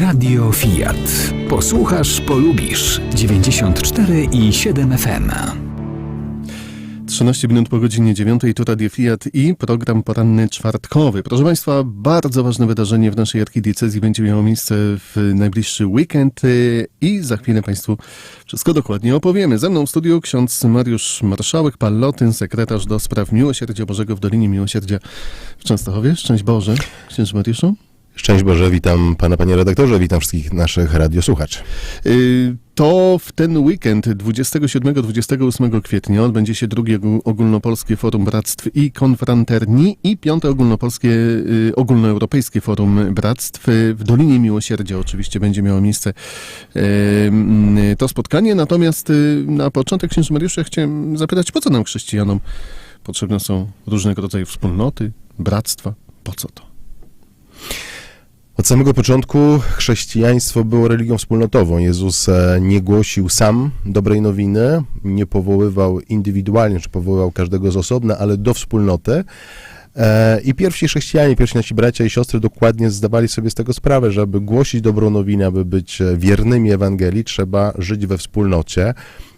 Radio Fiat. Posłuchasz, polubisz. 94 i 7 FM. 13 minut po godzinie 9 to Radio Fiat i program poranny czwartkowy. Proszę Państwa, bardzo ważne wydarzenie w naszej archidiecezji będzie miało miejsce w najbliższy weekend i za chwilę Państwu wszystko dokładnie opowiemy. Ze mną w studiu ksiądz Mariusz Marszałek, Pallotyn, sekretarz do spraw Miłosierdzia Bożego w Dolinie Miłosierdzia w Częstochowie. Szczęść Boże, księży Mariuszu. Szczęść Boże, witam pana, panie redaktorze, witam wszystkich naszych radiosłuchaczy. Y, To w ten weekend 27-28 kwietnia odbędzie się drugie ogó- ogólnopolskie Forum Bractw i Konfranterni i piąte ogólnopolskie, y, ogólnoeuropejskie Forum Bractw w Dolinie Miłosierdzia. Oczywiście będzie miało miejsce to spotkanie. Natomiast y, na początek, księży Mariusz, ja chciałem zapytać, po co nam chrześcijanom potrzebne są różnego rodzaju wspólnoty, bractwa? Po co to? Od samego początku chrześcijaństwo było religią wspólnotową. Jezus e, nie głosił sam dobrej nowiny, nie powoływał indywidualnie, czy powoływał każdego z osobna, ale do wspólnoty. E, I pierwsi chrześcijanie, pierwsi nasi bracia i siostry dokładnie zdawali sobie z tego sprawę, że aby głosić dobrą nowinę, aby być e, wiernymi Ewangelii, trzeba żyć we wspólnocie.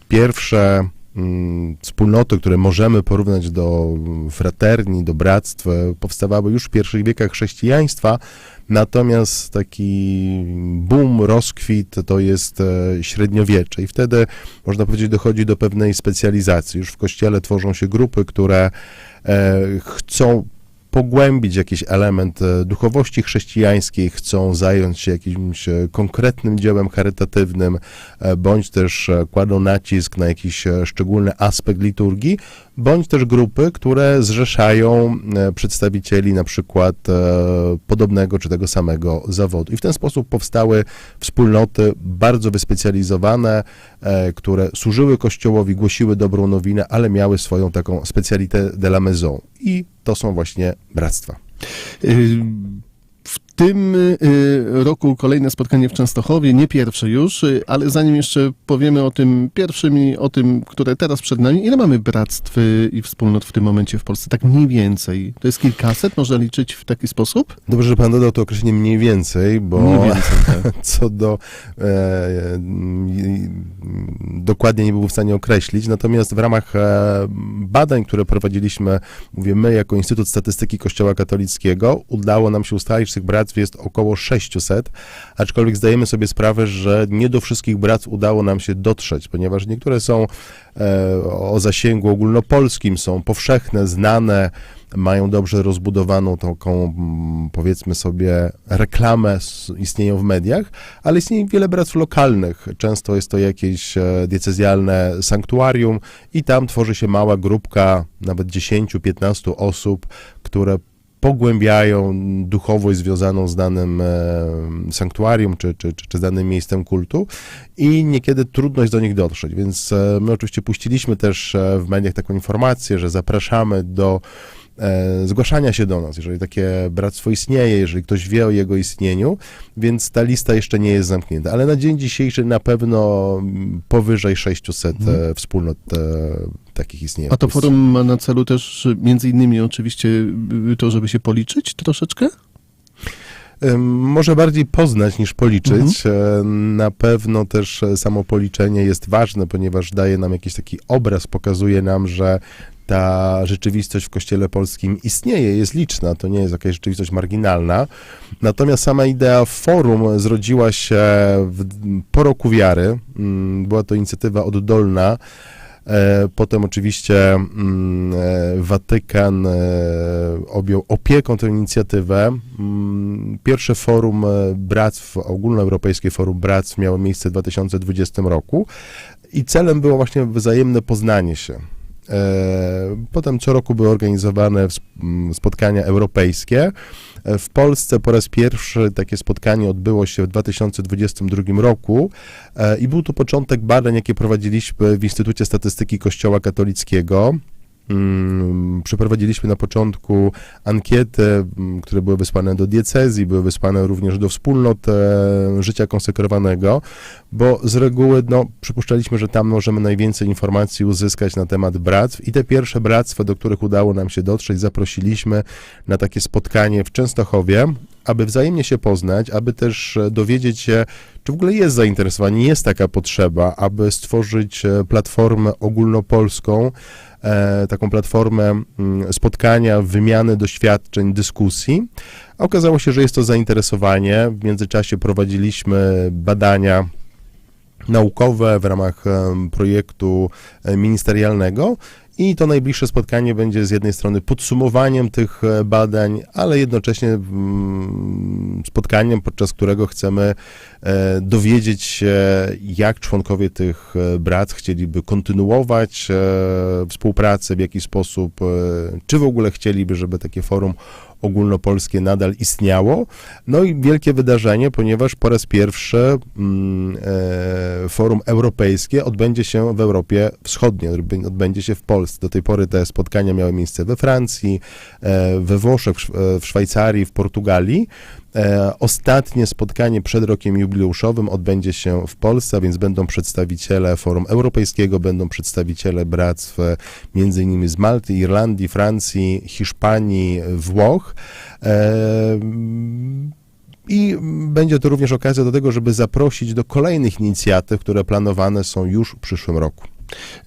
Pierwsze mm, wspólnoty, które możemy porównać do fraterni, do bractw, powstawały już w pierwszych wiekach chrześcijaństwa, natomiast taki boom, rozkwit to jest e, średniowiecze i wtedy, można powiedzieć, dochodzi do pewnej specjalizacji. Już w kościele tworzą się grupy, które e, chcą pogłębić jakiś element e, duchowości chrześcijańskiej, chcą zająć się jakimś e, konkretnym dziełem charytatywnym, e, bądź też kładą nacisk na jakiś szczególny aspekt liturgii, bądź też grupy, które zrzeszają przedstawicieli na przykład podobnego czy tego samego zawodu. I w ten sposób powstały wspólnoty bardzo wyspecjalizowane, które służyły Kościołowi, głosiły dobrą nowinę, ale miały swoją taką specalité de la maison. I to są właśnie bractwa. Y, W tym y, roku kolejne spotkanie w Częstochowie, nie pierwsze już, y, ale zanim jeszcze powiemy o tym pierwszym i o tym, które teraz przed nami, ile mamy bractw y, i wspólnot w tym momencie w Polsce? Tak mniej więcej. To jest kilkaset, można liczyć w taki sposób? Dobrze, że pan dodał to określenie mniej więcej, bo Mniej więcej, tak. co do e, m, dokładnie nie był w stanie określić. Natomiast w ramach e, badań, które prowadziliśmy, mówię my jako Instytut Statystyki Kościoła Katolickiego, udało nam się ustalić, że tych bractw jest około 600, aczkolwiek zdajemy sobie sprawę, że nie do wszystkich bractw udało nam się dotrzeć, ponieważ niektóre są e, o zasięgu ogólnopolskim, są powszechne, znane, mają dobrze rozbudowaną taką, powiedzmy sobie, reklamę, istnieją w mediach, ale istnieje wiele bractw lokalnych. Często jest to jakieś e, diecezjalne sanktuarium i tam tworzy się mała grupka, nawet 10-15 osób, które pogłębiają duchowość związaną z danym e, sanktuarium czy, czy, czy, z danym miejscem kultu i niekiedy trudno jest do nich dotrzeć, więc e, my oczywiście puściliśmy też e, w mediach taką informację, że zapraszamy do zgłaszania się do nas, jeżeli takie bractwo istnieje, jeżeli ktoś wie o jego istnieniu, więc ta lista jeszcze nie jest zamknięta, ale na dzień dzisiejszy na pewno powyżej 600 e, wspólnot e, takich istnieje. Mhm. A to forum ma na celu też między innymi oczywiście to, żeby się policzyć troszeczkę? Może bardziej poznać niż policzyć. Mhm. E, Na pewno też e, samo policzenie jest ważne, ponieważ daje nam jakiś taki obraz, pokazuje nam, że ta rzeczywistość w Kościele Polskim istnieje, jest liczna, to nie jest jakaś rzeczywistość marginalna. Natomiast sama idea forum zrodziła się w, po roku wiary. Mm, Była to inicjatywa oddolna. E, Potem oczywiście mm, e, Watykan e, objął opieką tę inicjatywę. Mm, Pierwsze forum bractw, ogólnoeuropejskie forum bractw miało miejsce w 2020 roku i celem było właśnie wzajemne poznanie się. E, Potem co roku były organizowane ws- m, spotkania europejskie. E, W Polsce po raz pierwszy takie spotkanie odbyło się w 2022 roku e, i był to początek badań, jakie prowadziliśmy w Instytucie Statystyki Kościoła Katolickiego. Mm, Przeprowadziliśmy na początku ankiety, mm, które były wysłane do diecezji, były wysłane również do wspólnot e, życia konsekrowanego, bo z reguły no, przypuszczaliśmy, że tam możemy najwięcej informacji uzyskać na temat bractw i te pierwsze bractwa, do których udało nam się dotrzeć, zaprosiliśmy na takie spotkanie w Częstochowie. Aby wzajemnie się poznać, aby też e, dowiedzieć się, czy w ogóle jest zainteresowanie, jest taka potrzeba, aby stworzyć e, platformę ogólnopolską, e, taką platformę mm, spotkania, wymiany doświadczeń, dyskusji. A okazało się, że jest to zainteresowanie. W międzyczasie prowadziliśmy badania naukowe w ramach projektu ministerialnego. I to najbliższe spotkanie będzie z jednej strony podsumowaniem tych e, badań, ale jednocześnie mm, spotkaniem, podczas którego chcemy dowiedzieć się, jak członkowie tych e, bractw chcieliby kontynuować e, współpracę, w jaki sposób, e, czy w ogóle chcieliby, żeby takie forum ogólnopolskie nadal istniało. No i wielkie wydarzenie, ponieważ po raz pierwszy mm, e, forum europejskie odbędzie się w Europie Wschodniej, odbę- odbędzie się w Polsce. Do tej pory te spotkania miały miejsce we Francji, e, we Włoszech, e, w Szwajcarii, w Portugalii. E, ostatnie spotkanie przed rokiem jubileuszowym odbędzie się w Polsce, więc będą przedstawiciele Forum Europejskiego, będą przedstawiciele bractw e, między innymi z Malty, Irlandii, Francji, Hiszpanii, Włoch. E, I będzie to również okazja do tego, żeby zaprosić do kolejnych inicjatyw, które planowane są już w przyszłym roku.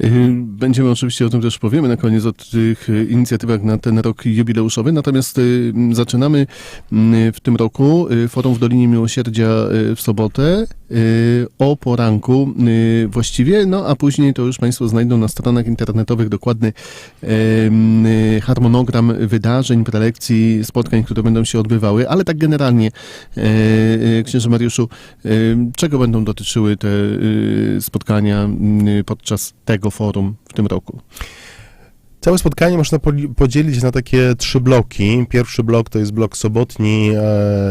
Y, Będziemy oczywiście o tym też powiemy na koniec o tych y, inicjatywach na ten rok jubileuszowy. Natomiast y, zaczynamy w tym roku Forum w Dolinie Miłosierdzia w sobotę o poranku y, właściwie, no a później to już Państwo znajdą na stronach internetowych dokładny y, y, harmonogram wydarzeń, prelekcji, spotkań, które będą się odbywały, ale tak generalnie, y, y, księże Mariuszu, y, czego będą dotyczyły te y, spotkania y, podczas tego forum w tym roku? Całe spotkanie można podzielić na takie trzy bloki. Pierwszy blok to jest blok sobotni e,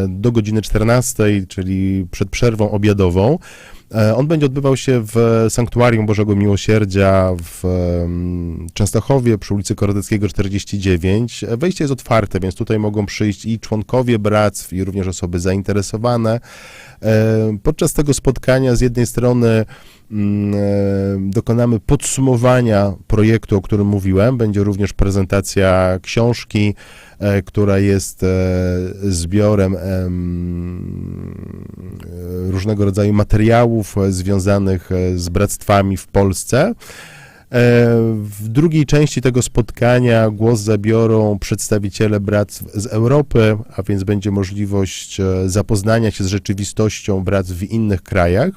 do godziny 14, czyli przed przerwą obiadową. E, on będzie odbywał się w Sanktuarium Bożego Miłosierdzia w Częstochowie przy ulicy Korodeckiego 49. E, Wejście jest otwarte, więc tutaj mogą przyjść i członkowie bractw, i również osoby zainteresowane. E, Podczas tego spotkania z jednej strony mm, e, dokonamy podsumowania projektu, o którym mówiłem. Będzie również prezentacja książki, e, która jest zbiorem em, różnego rodzaju materiałów związanych z bractwami w Polsce. E, W drugiej części tego spotkania głos zabiorą przedstawiciele bractw z Europy, a więc będzie możliwość e, zapoznania się z rzeczywistością bractw w innych krajach.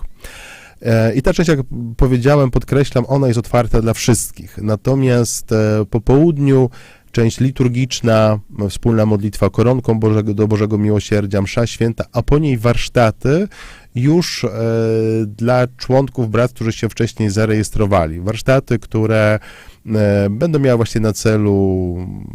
E, I ta część, jak powiedziałem, podkreślam, ona jest otwarta dla wszystkich. Natomiast po południu część liturgiczna, wspólna modlitwa koronką Bożego, do Bożego Miłosierdzia, msza święta, a po niej warsztaty już e, dla członków bractw, którzy się wcześniej zarejestrowali. Warsztaty, które będą miały właśnie na celu mm,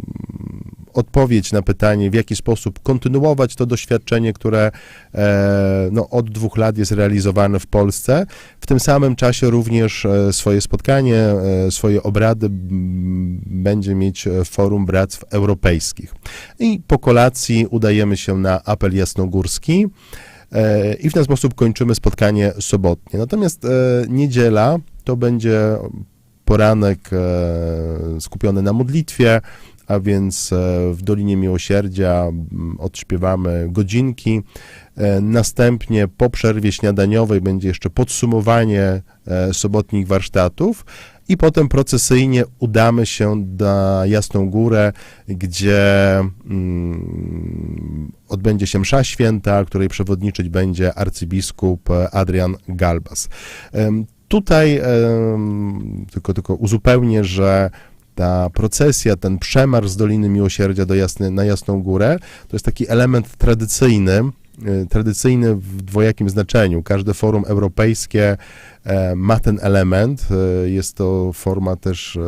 odpowiedź na pytanie, w jaki sposób kontynuować to doświadczenie, które e, no, od dwóch lat jest realizowane w Polsce. W tym samym czasie również e, swoje spotkanie, e, swoje obrady będzie mieć e, Forum Bractw Europejskich. I po kolacji udajemy się na apel jasnogórski. E, I w ten sposób kończymy spotkanie sobotnie. Natomiast e, niedziela to będzie poranek e, skupiony na modlitwie, a więc e, w Dolinie Miłosierdzia odśpiewamy godzinki. E, Następnie po przerwie śniadaniowej będzie jeszcze podsumowanie sobotnich warsztatów. I potem procesyjnie udamy się na Jasną Górę, gdzie mm, odbędzie się msza święta, której przewodniczyć będzie arcybiskup Adrian Galbas. Tutaj tylko, tylko uzupełnię, że ta procesja, ten przemarsz z Doliny Miłosierdzia do Jasny, na Jasną Górę, to jest taki element tradycyjny, tradycyjny w dwojakim znaczeniu. Każde forum europejskie e, ma ten element. E, Jest to forma też e,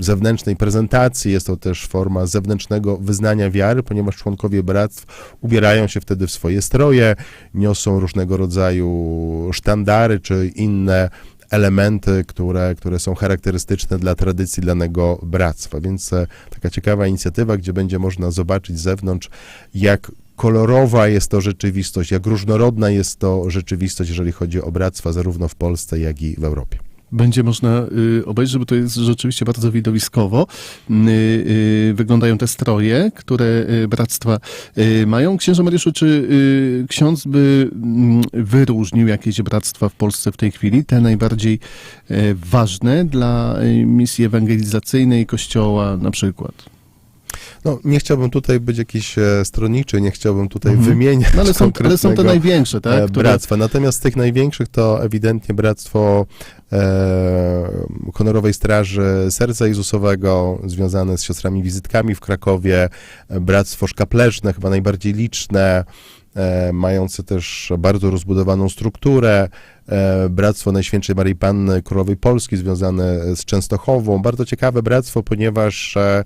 zewnętrznej prezentacji, jest to też forma zewnętrznego wyznania wiary, ponieważ członkowie bractw ubierają się wtedy w swoje stroje, niosą różnego rodzaju sztandary czy inne elementy, które, które są charakterystyczne dla tradycji danego bractwa. Więc taka ciekawa inicjatywa, gdzie będzie można zobaczyć z zewnątrz, jak kolorowa jest to rzeczywistość, jak różnorodna jest to rzeczywistość, jeżeli chodzi o bractwa zarówno w Polsce, jak i w Europie. będzie można y, obejrzeć, bo to jest rzeczywiście bardzo widowiskowo. Y, y, wyglądają te stroje, które bractwa mają. Księże Mariuszu, czy ksiądz by mm, wyróżnił jakieś bractwa w Polsce w tej chwili, te najbardziej ważne dla misji ewangelizacyjnej Kościoła na przykład? No, nie chciałbym tutaj być jakiś e, stronniczy, nie chciałbym tutaj Mhm. wymieniać No ale są, ale są te największe, tak? e, bractwa. Natomiast z tych największych to ewidentnie bractwo e, Honorowej Straży Serca Jezusowego, związane z siostrami wizytkami w Krakowie, e, bractwo Szkapleżne, chyba najbardziej liczne, mające też bardzo rozbudowaną strukturę, e, Bractwo Najświętszej Maryi Panny Królowej Polski związane z Częstochową. Bardzo ciekawe bractwo, ponieważ e,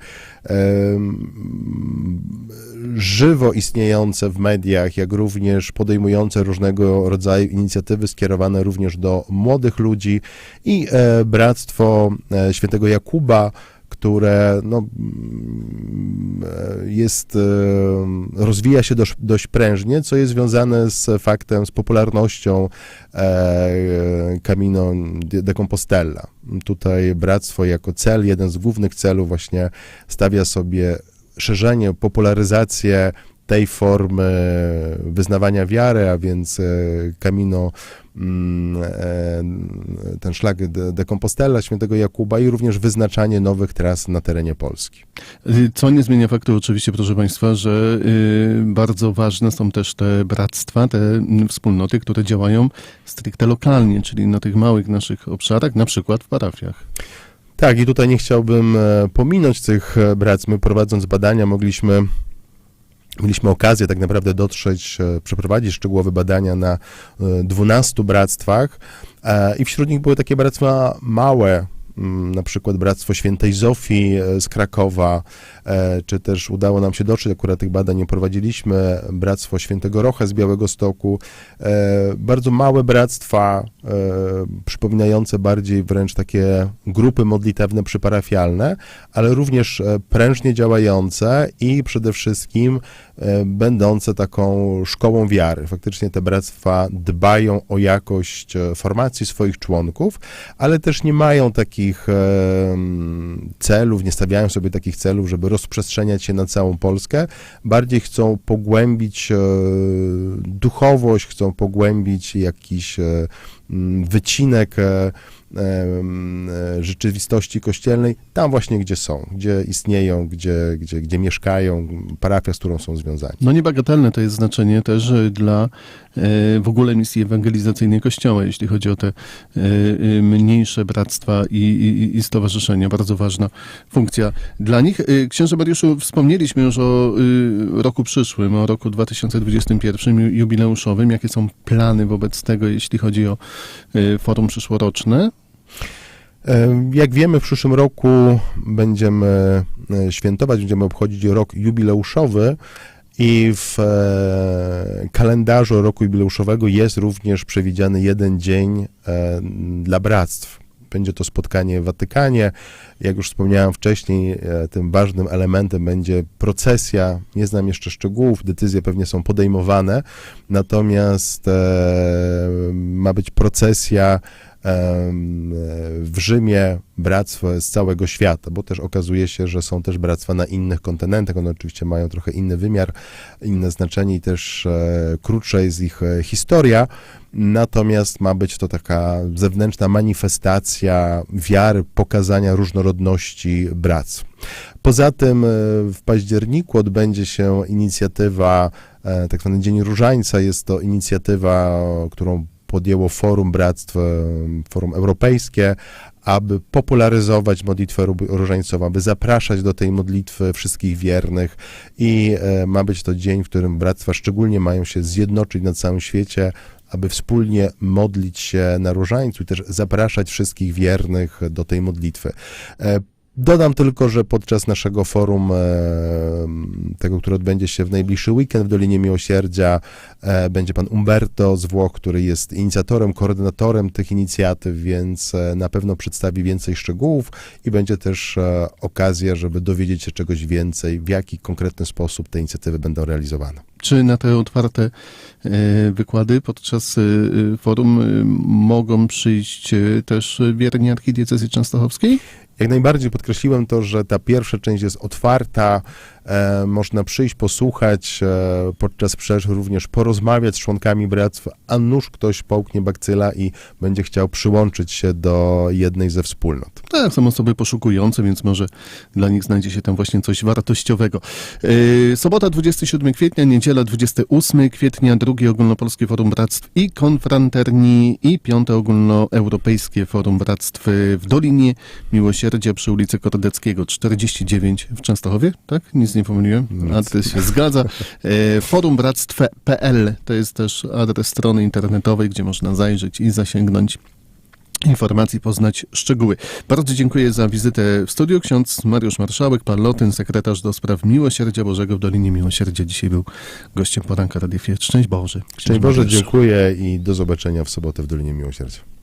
żywo istniejące w mediach, jak również podejmujące różnego rodzaju inicjatywy skierowane również do młodych ludzi i e, Bractwo e, Świętego Jakuba, które no, mm, jest, e, rozwija się dość, dość prężnie, co jest związane z faktem, z popularnością e, Camino de Compostela. Tutaj bractwo jako cel, jeden z głównych celów właśnie stawia sobie szerzenie, popularyzację tej formy wyznawania wiary, a więc e, Camino, mm, e, ten szlak de, Compostela, świętego Jakuba i również wyznaczanie nowych tras na terenie Polski. Co nie zmienia faktu oczywiście, proszę Państwa, że y, bardzo ważne są też te bractwa, te wspólnoty, które działają stricte lokalnie, czyli na tych małych naszych obszarach, na przykład w parafiach. Tak, i tutaj nie chciałbym e, pominąć tych bractw. My prowadząc badania mogliśmy, mieliśmy okazję tak naprawdę dotrzeć, e, przeprowadzić szczegółowe badania na e, 12 bractwach e, i wśród nich były takie bractwa małe, mm, na przykład Bractwo Świętej Zofii e, z Krakowa, e, czy też udało nam się dotrzeć, akurat tych badań nie prowadziliśmy, Bractwo Świętego Rocha z Białego Stoku, e, bardzo małe bractwa, e, przypominające bardziej wręcz takie grupy modlitewne przyparafialne, ale również e, prężnie działające i przede wszystkim e, będące taką szkołą wiary. Faktycznie te bractwa dbają o jakość e, formacji swoich członków, ale też nie mają takich e, celów, nie stawiają sobie takich celów, żeby rozprzestrzeniać się na całą Polskę. Bardziej chcą pogłębić e, duchowość, chcą pogłębić jakiś e, wycinek e, e, e, rzeczywistości kościelnej, tam właśnie gdzie są, gdzie istnieją, gdzie, gdzie, gdzie mieszkają, parafia, z którą są związani. No niebagatelne to jest znaczenie też dla y, w ogóle misji ewangelizacyjnej Kościoła, jeśli chodzi o te y, mniejsze bractwa i, i, i stowarzyszenia. Bardzo ważna funkcja dla nich. Księże Mariuszu, wspomnieliśmy już o y, roku przyszłym, o roku 2021 ju- jubileuszowym. Jakie są plany wobec tego, jeśli chodzi o forum przyszłoroczne? E, Jak wiemy, w przyszłym roku będziemy e, świętować, będziemy obchodzić rok jubileuszowy i w e, kalendarzu roku jubileuszowego jest również przewidziany jeden dzień dla bractw. Będzie to spotkanie w Watykanie. Jak już wspomniałem wcześniej, tym ważnym elementem będzie procesja. Nie znam jeszcze szczegółów, decyzje pewnie są podejmowane, natomiast ma być procesja w Rzymie bractw z całego świata, bo też okazuje się, że są też bractwa na innych kontynentach. One oczywiście mają trochę inny wymiar, inne znaczenie i też e, krótsza jest ich e, historia. Natomiast ma być to taka zewnętrzna manifestacja wiary, pokazania różnorodności bractw. Poza tym e, w październiku odbędzie się inicjatywa, tak zwany Dzień Różańca. Jest to inicjatywa, którą podjęło Forum Bractw, e, Forum Europejskie, aby popularyzować modlitwę ró- różańcową, aby zapraszać do tej modlitwy wszystkich wiernych i e, ma być to dzień, w którym bractwa szczególnie mają się zjednoczyć na całym świecie, aby wspólnie modlić się na różańcu i też zapraszać wszystkich wiernych do tej modlitwy. Dodam tylko, że podczas naszego forum, e, tego, które odbędzie się w najbliższy weekend w Dolinie Miłosierdzia, e, będzie pan Umberto z Włoch, który jest inicjatorem, koordynatorem tych inicjatyw, więc e, na pewno przedstawi więcej szczegółów i będzie też okazja, żeby dowiedzieć się czegoś więcej, w jaki konkretny sposób te inicjatywy będą realizowane. Czy na te otwarte e, wykłady podczas e, e, forum e, mogą przyjść e, też wierni archidiecezji częstochowskiej? Jak najbardziej podkreśliłem to, że ta pierwsza część jest otwarta, e, można przyjść, posłuchać, e, podczas przerw również porozmawiać z członkami bractw, a nuż ktoś połknie bakcyla i będzie chciał przyłączyć się do jednej ze wspólnot. Tak, są osoby poszukujące, więc może dla nich znajdzie się tam właśnie coś wartościowego. Yy, sobota 27 kwietnia, niedziela 28 kwietnia, drugie ogólnopolskie Forum Bractw i Konfranterni i piąte ogólnoeuropejskie Forum Bractw w Dolinie Miłosierdzia przy ulicy Kordeckiego 49 w Częstochowie, tak? Nic nie pomyliłem? Adres się zgadza. Yy, forumbractw.pl to jest też adres strony internetowej, gdzie można zajrzeć i zasięgnąć informacji, poznać szczegóły. Bardzo dziękuję za wizytę w studiu. Ksiądz Mariusz Marszałek, pan Lotyn, sekretarz do spraw Miłosierdzia Bożego w Dolinie Miłosierdzia. Dzisiaj był gościem poranka Radia Fiat. Szczęść Boże. Szczęść Boże, dziękuję i do zobaczenia w sobotę w Dolinie Miłosierdzia.